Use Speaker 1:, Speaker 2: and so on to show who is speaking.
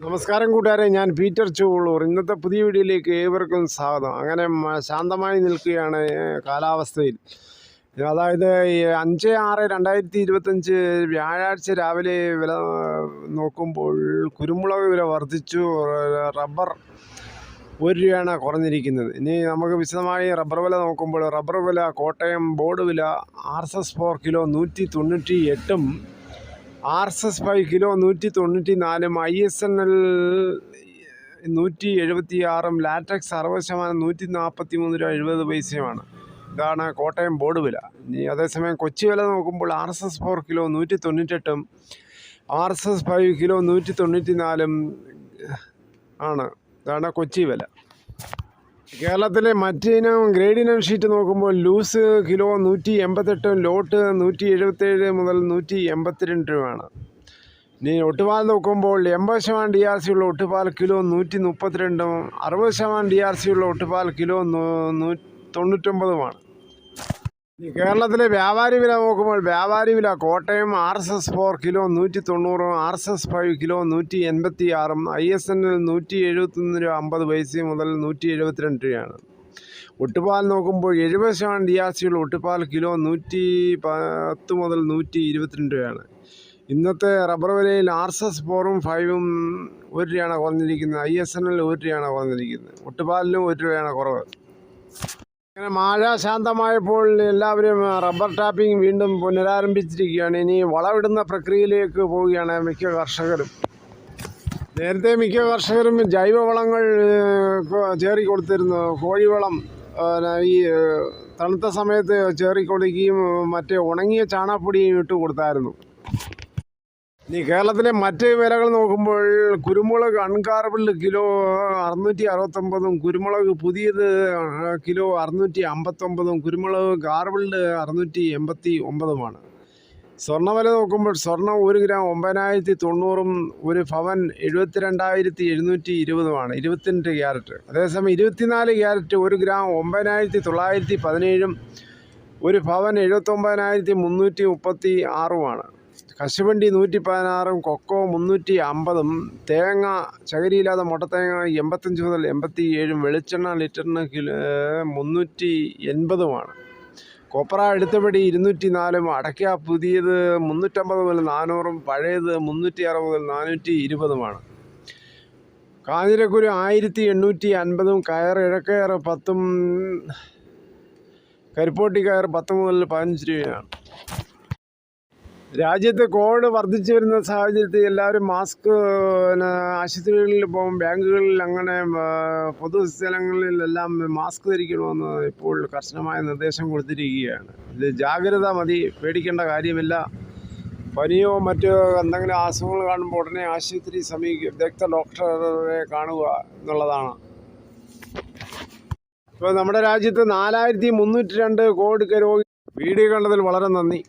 Speaker 1: നമസ്കാരം കൂട്ടുകാരെ ഞാൻ പീറ്റർ ചൂളൂർ ഇന്നത്തെ പുതിയ വീഡിയോയിലേക്ക് ഏവർക്കും സ്വാഗതം. അങ്ങനെ ശാന്തമായി നിൽക്കുകയാണ് കാലാവസ്ഥയിൽ. അതായത് അഞ്ച് ആറ് രണ്ടായിരത്തി ഇരുപത്തഞ്ച് വ്യാഴാഴ്ച രാവിലെ വില നോക്കുമ്പോൾ കുരുമുളക് വില വർദ്ധിച്ചു. റബ്ബർ ഒരു രൂപയാണ് കുറഞ്ഞിരിക്കുന്നത്. ഇനി നമുക്ക് വിശദമായി റബ്ബർ വില നോക്കുമ്പോൾ റബ്ബർ വില കോട്ടയം ബോർഡ് വില R S S four kilo നൂറ്റി തൊണ്ണൂറ്റി എട്ടും R S S five kilo നൂറ്റി തൊണ്ണൂറ്റി നാലും ഐ എസ് എൻ എൽ നൂറ്റി എഴുപത്തി ആറും ലാറ്റക്സ് അറുപത് ശതമാനം നൂറ്റി നാൽപ്പത്തി മൂന്ന് രൂപ എഴുപത് പൈസയുമാണ്. ഇതാണ് കോട്ടയം ബോർഡ് വില. ഇനി അതേസമയം കൊച്ചി വില നോക്കുമ്പോൾ R S S four kilo നൂറ്റി തൊണ്ണൂറ്റെട്ടും R S S five kilo നൂറ്റി തൊണ്ണൂറ്റി നാലും ആണ്. ഇതാണ് കൊച്ചി വില. കേരളത്തിലെ മറ്റിനം ഗ്രേഡ് ഇനം ഷീറ്റ് നോക്കുമ്പോൾ ലൂസ് കിലോ നൂറ്റി എൺപത്തെട്ടും ലോട്ട് നൂറ്റി എഴുപത്തേഴ് മുതൽ നൂറ്റി എൺപത്തിരണ്ട് രൂപയാണ്. ഇനി ഒട്ടുപാൽ നോക്കുമ്പോൾ എൺപത് ശതമാനം ഡി ആർ സി ഉള്ള ഒട്ടുപാൽ കിലോ നൂറ്റി മുപ്പത്തിരണ്ടും അറുപത് ശതമാനം ഡി ആർ സി ഉള്ള ഒട്ടുപാൽ കിലോ തൊണ്ണൂറ്റൊമ്പതുമാണ്. കേരളത്തിലെ വ്യാപാരി വില നോക്കുമ്പോൾ വ്യാപാരി വില Kottayam R S S four kilo നൂറ്റി തൊണ്ണൂറും R S S five kilo നൂറ്റി എൺപത്തി ആറും ഐ എസ് എൻ എൽ നൂറ്റി എഴുപത്തൊന്ന് രൂപ അമ്പത് പൈസ മുതൽ നൂറ്റി എഴുപത്തിരണ്ട് രൂപയാണ്. ഒട്ടുപാൽ നോക്കുമ്പോൾ എഴുപത് ശതമാനം ഡി ആർ സിയുള്ള ഒട്ടുപാൽ കിലോ നൂറ്റി പത്ത് മുതൽ നൂറ്റി ഇരുപത്തിരണ്ട് രൂപയാണ്. ഇന്നത്തെ റബ്ബർ വിലയിൽ ആർ എസ് എസ് ഫോറും ഫൈവും ഒരു രൂപയാണ് കുറഞ്ഞിരിക്കുന്നത്. ഐ എസ് എൻ എൽ ഒരു രൂപയാണ് കുറഞ്ഞിരിക്കുന്നത്. ഒട്ടുപാലിനും ഒരു രൂപയാണ് കുറവ്. അങ്ങനെ മഴ ശാന്തമായപ്പോൾ എല്ലാവരും റബ്ബർ ടാപ്പിംഗ് വീണ്ടും പുനരാരംഭിച്ചിരിക്കുകയാണ്. ഇനി വളമിടുന്ന പ്രക്രിയയിലേക്ക് പോവുകയാണ് മിക്ക കർഷകരും. നേരത്തെ മിക്ക കർഷകരും ജൈവവളങ്ങൾ ചേറി കൊടുത്തിരുന്നു കോഴിവളം ഈ തണുത്ത സമയത്ത് ചേറി കൊടുക്കുകയും മറ്റേ ഉണങ്ങിയ ചാണകപ്പൊടിയും ഇട്ട് കൊടുത്തായിരുന്നു ഇനി കേരളത്തിലെ മറ്റ് വിലകൾ നോക്കുമ്പോൾ കുരുമുളക് അൺകാർബിൾഡ് കിലോ അറുന്നൂറ്റി അറുപത്തൊമ്പതും കുരുമുളക് പുതിയത് കിലോ അറുന്നൂറ്റി അമ്പത്തൊമ്പതും കുരുമുളക് കാർബിൾഡ് അറുന്നൂറ്റി എൺപത്തി ഒമ്പതുമാണ് സ്വർണവില നോക്കുമ്പോൾ സ്വർണം ഒരു ഗ്രാം ഒമ്പതിനായിരത്തി തൊണ്ണൂറും ഒരു പവൻ എഴുപത്തിരണ്ടായിരത്തി എഴുന്നൂറ്റി ഇരുപതുമാണ് ഇരുപത്തിരണ്ട് ക്യാരറ്റ്. അതേസമയം ഇരുപത്തിനാല് ക്യാരറ്റ് ഒരു ഗ്രാം ഒമ്പതിനായിരത്തി തൊള്ളായിരത്തി പതിനേഴും ഒരു പവൻ എഴുപത്തൊമ്പതിനായിരത്തി മുന്നൂറ്റി മുപ്പത്തി ആറുമാണ് കശുവണ്ടി നൂറ്റി പതിനാറും കൊക്കോ മുന്നൂറ്റി അമ്പതും തേങ്ങ ചകരിയില്ലാതെ മുട്ടത്തേങ്ങ എൺപത്തഞ്ച് മുതൽ എൺപത്തി ഏഴും വെളിച്ചെണ്ണ ലിറ്ററിന് കിലോ മുന്നൂറ്റി എൺപതുമാണ് കൊപ്ര എടുത്തപടി ഇരുന്നൂറ്റി നാലും അടയ്ക്ക പുതിയത് മുന്നൂറ്റമ്പത് മുതൽ നാനൂറും പഴയത് മുന്നൂറ്റി അറുപത് മുതൽ നാനൂറ്റി ഇരുപതുമാണ് കാഞ്ഞിരക്കുരു ആയിരത്തി എണ്ണൂറ്റി അൻപതും കയർ ഇഴക്കയർ പത്തും കരിപ്പോട്ടി കയർ പത്ത് മുതൽ പതിനഞ്ച് രൂപയാണ്. രാജ്യത്ത് കോവിഡ് വർദ്ധിച്ചു വരുന്ന സാഹചര്യത്തിൽ എല്ലാവരും മാസ്ക് പിന്നെ ആശുപത്രികളിൽ പോകും ബാങ്കുകളിൽ അങ്ങനെ പൊതുസ്ഥലങ്ങളിലെല്ലാം മാസ്ക് ധരിക്കണമെന്ന് ഇപ്പോൾ കർശനമായ നിർദ്ദേശം കൊടുത്തിരിക്കുകയാണ്. ഇത് ജാഗ്രത മതി പേടിക്കേണ്ട കാര്യമില്ല. പനിയോ മറ്റോ എന്തെങ്കിലും അസുഖങ്ങൾ കാണുമ്പോൾ ഉടനെ ആശുപത്രി സമീപിക്കും വിദഗ്ധ ഡോക്ടറെ കാണുക എന്നുള്ളതാണ്. ഇപ്പോൾ നമ്മുടെ രാജ്യത്ത് നാലായിരത്തി മുന്നൂറ്റി രണ്ട് കോവിഡ് രോഗി വീഡിയോ കണ്ടതിൽ വളരെ നന്ദി.